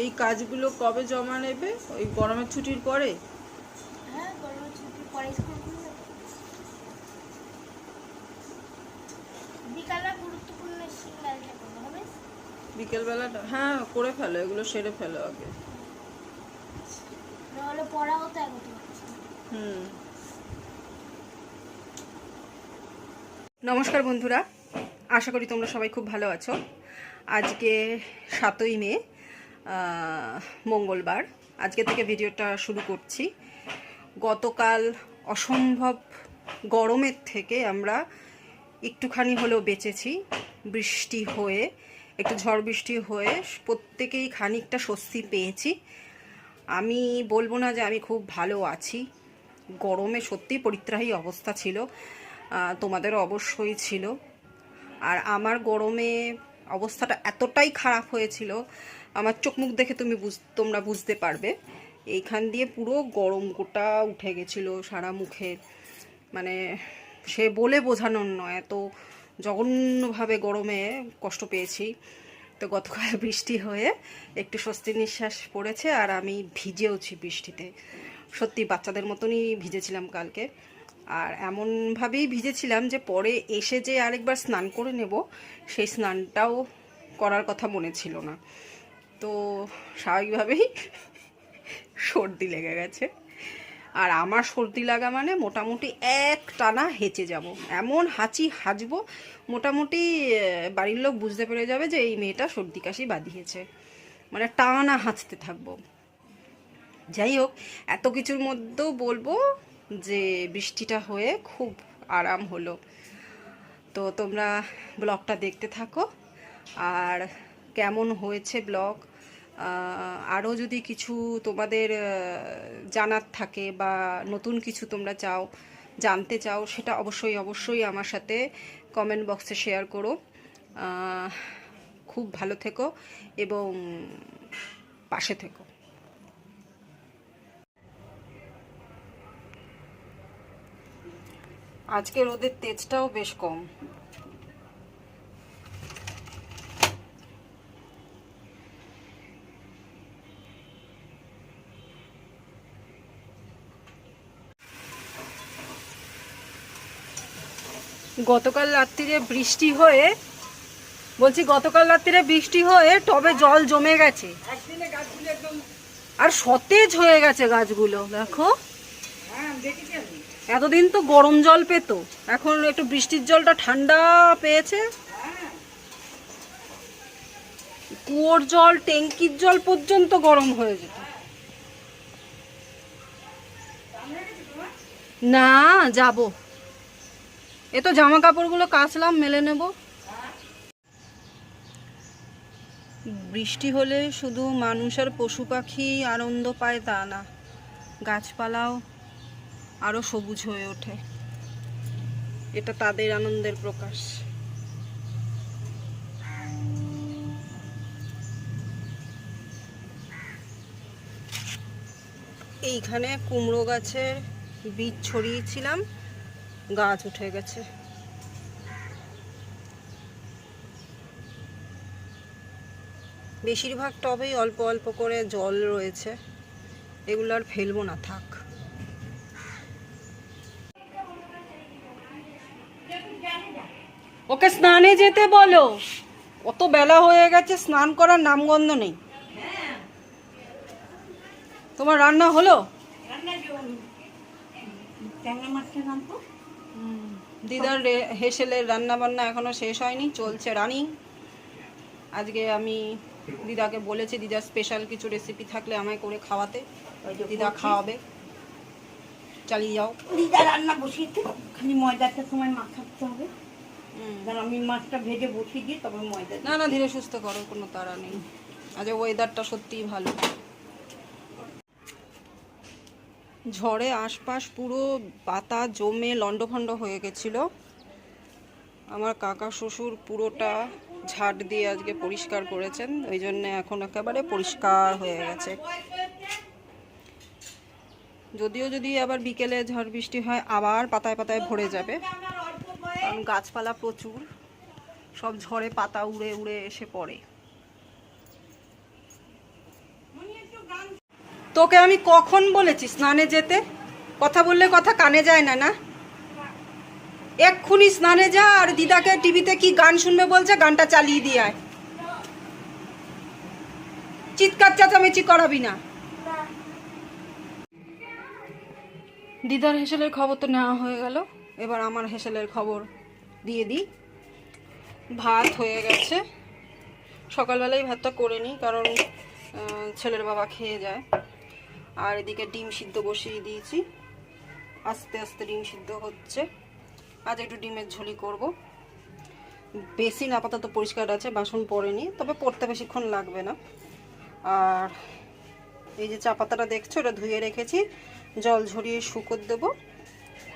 এই কাজগুলো কবে জমা নেবে? ওই গরমের ছুটির পরে? হ্যাঁ বিকেলবেলাটা? হ্যাঁ করে ফেলো এগুলো সেরে ফেলো আগে। হুম। নমস্কার বন্ধুরা আশা করি তোমরা সবাই খুব ভালো আছো। আজকে সাতই মে মঙ্গলবার। আজকে থেকে ভিডিওটা শুরু করছি। গতকাল অসম্ভব গরমের থেকে আমরা একটুখানি হলেও বেঁচেছি। বৃষ্টি হয়ে একটু ঝড় বৃষ্টি হয়ে প্রত্যেকেই খানিকটা স্বস্তি পেয়েছি। আমি বলব না যে আমি খুব ভালো আছি। গরমে সত্যি পরিত্রাহী অবস্থা ছিল আহ, তোমাদেরও অবশ্যই ছিল। আর আমার গরমে অবস্থাটা এতটাই খারাপ হয়েছিল আমার চোখ মুখ দেখে তুমি বুঝ, তোমরা বুঝতে পারবে। এইখান দিয়ে পুরো গরম গোটা উঠে গেছিল সারা মুখে। মানে সে বলে বোঝানোর নয়, এত জঘন্যভাবে গরমে কষ্ট পেয়েছি। তো গতকাল বৃষ্টি হয়ে একটু স্বস্তি নিঃশ্বাস পড়েছে আর আমি ভিজেওছি বৃষ্টিতে। সত্যি বাচ্চাদের মতনই ভিজেছিলাম কালকে। আর এমনভাবেই ভিজেছিলাম যে পরে এসে যে আরেকবার স্নান করে নেব, সেই স্নানটাও করার কথা মনে ছিল না। তো স্বাভাবিকভাবেই সর্দি লেগে গেছে। আর আমার সর্দি লাগা মানে মোটামুটি এক টানা হেঁচে যাব। এমন হাঁচি হাঁচবো, মোটামুটি বাড়ির লোক বুঝতে পেরে যাবে যে এই মেয়েটা সর্দি কাশি বাঁধিয়েছে। মানে টানা হাঁচতে থাকব। যাই হোক, এত কিছুর মধ্যেও বলব যে বৃষ্টিটা হয়ে খুব আরাম হলো। তো তোমরা ব্লগটা দেখতে থাকো। আর কেমন হয়েছে ব্লগ? আরও যদি কিছু তোমাদের জানার থাকে বা নতুন কিছু তোমরা চাও, জানতে চাও, সেটা অবশ্যই অবশ্যই আমার সাথে কমেন্ট বক্সে শেয়ার করো। খুব ভালো থেকো এবং পাশে থেকো। আজকে রোদের তেজটাও বেশ কম। গতকাল রাত্রিরে বৃষ্টি হয়ে বলছি গতকাল রাত্রিরে বৃষ্টি হয়ে টবে জল জমে গেছে। আর সতেজ হয়ে গেছে গাছগুলো দেখো। এতদিন তো গরম জল পেতো এখন একটু বৃষ্টির জলটা ঠান্ডা পেয়েছে। কুয়োর জল ট্যাঙ্কির জল পর্যন্ত গরম হয়ে যেত। না যাব। এ তো জামা কাপড়গুলো কাচলাম, মেলে নেব। বৃষ্টি হলে শুধু মানুষ আর পশু পাখি আনন্দ পায় তা না, গাছপালাও আরও সবুজ হয়ে ওঠে। এটা তাদের আনন্দের প্রকাশ। এইখানে কুমড়ো গাছের বীজ ছড়িয়েছিলাম। গাছ উঠে গেছে। বেশিরভাগ টবেই অল্প অল্প করে জল রয়েছে। এগুলো আর ফেলব না থাক। ওকে স্নানে যেতে বলো। অত বেলা হয়ে গেছে স্নান করার নামগন্ধ নেই। তোমার রান্না হলো? হুম, দিদার হেসেলের রান্না বান্না এখনও শেষ হয়নি চলছে রানিং আজকে আমি দিদাকে বলেছি দিদার স্পেশাল কিছু রেসিপি থাকলে আমায় করে খাওয়াতে। দিদা খাওয়াবে। চালিয়ে যাও। দিদা রান্না বসিয়েছে খালি ময়দাটা সময় মাখাতে হবে। আমি মাছটা ভেজে বসিয়ে দিয়ে তবে ময়দা না না ধীরে সুস্থ করো কোনো তারা নেই। আজ ওয়েদারটা সত্যিই ভালো। ঝড়ে আশপাশ পুরো পাতা জমে লন্ডভন্ড হয়ে গেছিল। আমার কাকা শ্বশুর পুরোটা ঝাড় দিয়ে আজকে পরিষ্কার করেছেন, ওই জন্য এখন একেবারে পরিষ্কার হয়ে গেছে। যদিও যদি আবার বিকেলে ঝড় বৃষ্টি হয়, আবার পাতায় পাতায় ভরে যাবে। কারণ গাছপালা প্রচুর, সব ঝড়ে পাতা উড়ে উড়ে এসে পড়ে। তোকে আমি কখন বলেছি স্নানে যেতে? কথা বললে কথা কানে যায় না না? এক্ষুনি স্নানে যা আর দিদাকে টিভিতে কি গান শুনবে বলছে, গানটা চালিয়ে দিয়ে আয়। চিৎকার চেঁচামেচি করাবি না। দিদার হেসেলের খবর তো নেওয়া হয়ে গেল। এবার আমার হেসেলের খবর দিয়ে দিই। ভাত হয়ে গেছে। সকালবেলায় ভাতটা করে নিই, কারণ ছেলের বাবা খেয়ে যায়। আর এদিকে ডিম সিদ্ধ বসিয়ে দিয়েছি। আস্তে আস্তে ডিম সিদ্ধ হচ্ছে। আজ একটু ডিমের ঝুলি করব। বেসিন আপাতত পরিষ্কার আছে, বাসন পড়েনি, তবে পড়তে বেশিক্ষণ লাগবে না। আর এই যে চা পাতাটা দেখছ, এটা ধুয়ে রেখেছি। জল ঝরিয়ে শুকোর দেবো।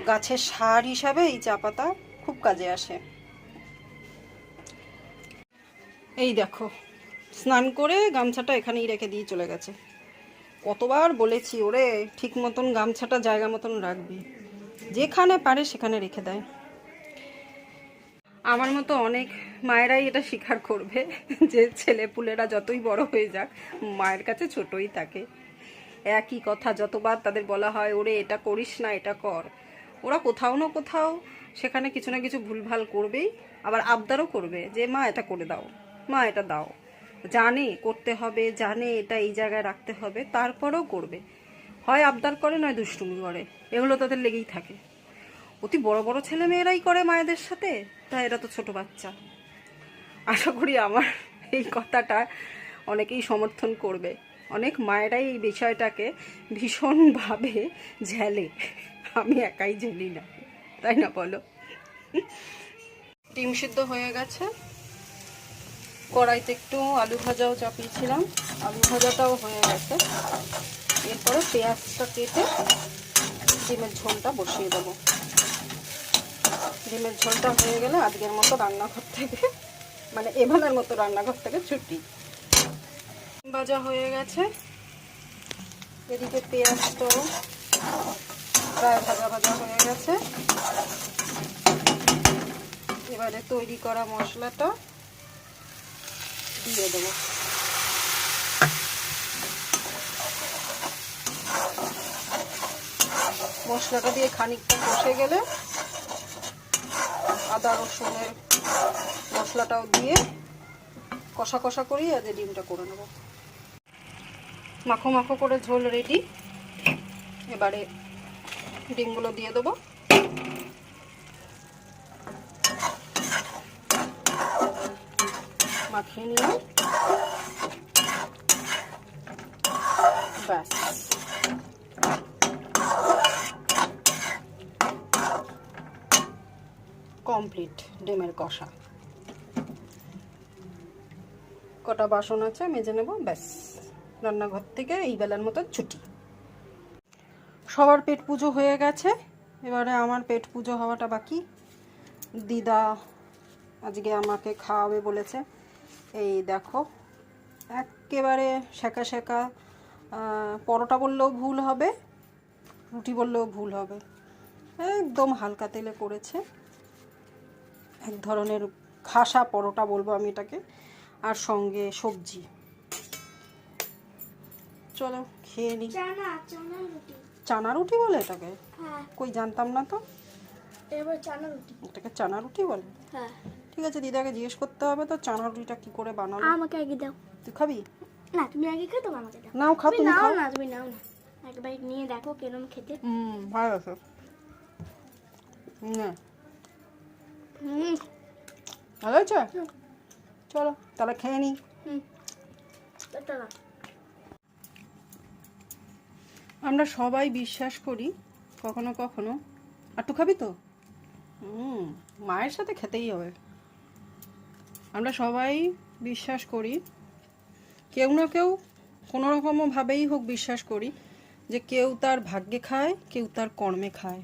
গাছের সার হিসাবে এই চা পাতা খুব কাজে আসে। এই দেখো, স্নান করে গামছাটা এখানেই রেখে দিয়ে চলে গেছে। কতবার বলেছি, ওরে, ঠিক মতন গামছাটা জায়গা মতন রাখবি। যেখানে পারে সেখানে রেখে দেয়। আমার মতো অনেক মায়েরাই এটা স্বীকার করবে যে ছেলে পুলেরা যতই বড় হয়ে যাক, মায়ের কাছে ছোটই থাকে। একই কথা যতবার তাদের বলা হয়, ওরে, এটা করিস না, এটা কর। ওরা কোথাও না কোথাও সেখানে কিছু না কিছু ভুলভাল করবেই, আবার আবদারও করবে যে, মা, এটা করে দাও, মা, এটা দাও। জানে, করতে হবে, জানে, এটা এই জায়গায় রাখতে হবে, তারপরেও করবে। হয় আবদার করে, নয় দুষ্টুমি করে। এগুলো তাদের লেগেই থাকে। অতি বড় বড় ছেলে মেয়েরাই করে মায়েদের সাথে, তা এরা তো ছোট বাচ্চা। আশা করি আমার এই কথাটা অনেকেই সমর্থন করবে। অনেক মায়েরাই এই বিষয়টাকে ভীষণভাবে ঝেলে। আমি একাই ঝেলি না। তাই না বলো? ডিম সিদ্ধ হয়ে গেছে। কড়াইতে একটু আলু ভাজাও চাপিয়েছিলাম। আলু ভাজাটাও হয়ে গেছে। এরপরে পেঁয়াজটা কেটে ডিমের ঝোলটা বসিয়ে দেবো। ডিমের ঝোলটা হয়ে গেলে আজকের মতো রান্নাঘর থেকে মানে এবেলার মতো রান্নাঘর থেকে ছুটি। ভাজা হয়ে গেছে। এদিকে পেঁয়াজটাও প্রায় ভাজা ভাজা হয়ে গেছে। এবারে তৈরি করা মশলাটা দিয়ে দেবো। মশলাটা দিয়ে খানিকটা কষে গেলে আদা, রসুনের মশলাটাও দিয়ে কষা কষা করেই আজ ডিমটা করে নেব। মাখো মাখো করে ঝোল রেডি। এবারে ডিমগুলো দিয়ে দেবো। মাখিয়ে নিলাম। ব্যাস। কমপ্লিট ডিমের কষা। কটা বাসন আছে, মেজে নেব, ব্যাস। রান্নাঘর থেকে এই বেলার মতো ছুটি। সবার পেট পুজো হয়ে গেছে, এবারে আমার পেট পুজো হওয়াটা বাকি। দিদা আজকে আমাকে খাওয়াবে বলেছে। এই দেখো একেবারে শেখা শেখা পরোটা বললেও ভুল হবে রুটি বললেও ভুল হবে। একদম হালকা তেলে করেছে। এক ধরনের খাসা পরোটা বলব আমি এটাকে আর সঙ্গে সবজি। চলো খেয়ে নিই চানা রুটি বলে এটাকে? হ্যাঁ। কই জানতাম না তো। এবার চানা রুটি। এটাকে চানা রুটি বলে? হ্যাঁ। ঠিক আছে দিদাকে জিজ্ঞেস করতে হবে তো চানা রুটিটা কি করে বানালো? আমাকে আগে দাও। তুই খাবি? না তুমি আগে খাও তোমার আমাকে দাও। নাও খাও তুমি নাও খাও। না তুমি নাও না। একবার নিয়ে দেখো কেরম খেতে। হুম ভালো আছে। না হুম। ভালো আছে চলো তাহলে খেয়ে নিই হুম। আমরা সবাই বিশ্বাস করি কখনো কখনো। আর তুই খাবি তো? হুম মায়ের সাথে খেতেই হবে। আমরা সবাই বিশ্বাস করি। কেউ না কেউ কোনো রকমভাবেই হোক বিশ্বাস করি যে কেউ তার ভাগ্যে খায়, কেউ তার কর্মে খায়।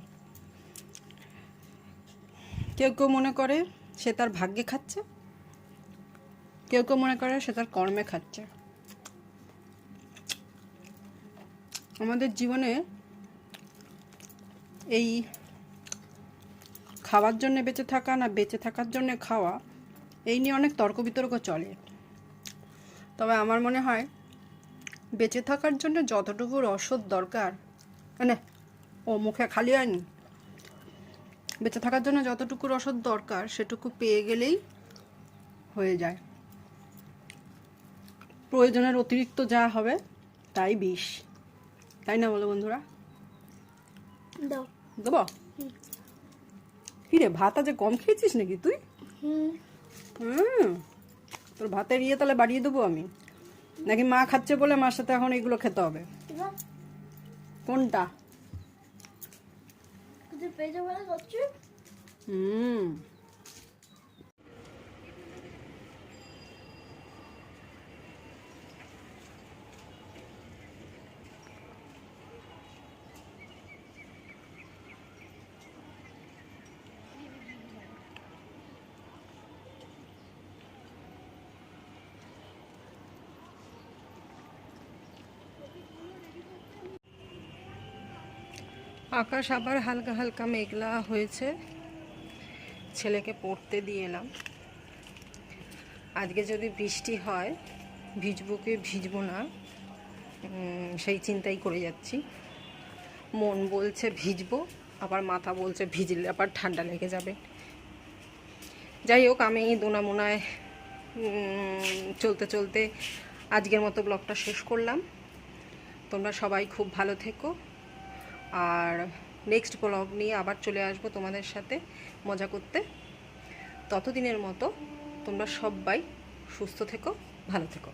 কেউ কেউ মনে করে সে তার ভাগ্যে খাচ্ছে, কেউ কেউ মনে করে সে তার কর্মে খাচ্ছে। আমাদের জীবনে এই খাওয়ার জন্য বেঁচে থাকা না বেঁচে থাকার জন্য খাওয়া এই নিয়ে অনেক তর্ক বিতর্ক চলে। তবে আমার মনে হয় বেঁচে থাকার জন্য যতটুকু রসদ দরকার মানে ও মুখে খালি হয়নি বেঁচে থাকার জন্য যতটুকু রসদ দরকার সেটুকু পেয়ে গেলেই হয়ে যায়। প্রয়োজনের অতিরিক্ত যা হবে তাই বিষ। তাই না বলো বন্ধুরা? দাও। দেবো? কিরে ভাত আজ কম খেয়েছিস নাকি তুই? হুম। হুম। তোর ভাতের ইয়ে তাহলে বাড়িয়ে দেবো আমি। নাকি মা খাচ্ছে বলে মার সাথে এখন এগুলো খেতে হবে? কোনটা? হুম। আকাশ আবার হালকা হালকা মেঘলা হয়েছে। ছেলেকে পড়তে দিয়ে এলাম। আজকে যদি বৃষ্টি হয় ভিজবো কি ভিজবো না সেই চিন্তাই করে যাচ্ছি। মন বলছে ভিজবো, আবার মাথা বলছে ভিজলে আবার ঠান্ডা লেগে যাবে। যাই হোক, আমি দোনামোনায় চলতে চলতে আজকের মতো ব্লগটা শেষ করলাম। তোমরা সবাই খুব ভালো থেকো। আর নেক্সট ব্লগ নিয়ে আবার চলে আসব তোমাদের সাথে মজা করতে। ততদিনের মতো তোমরা সবাই সুস্থ থেকো, ভালো থেকো।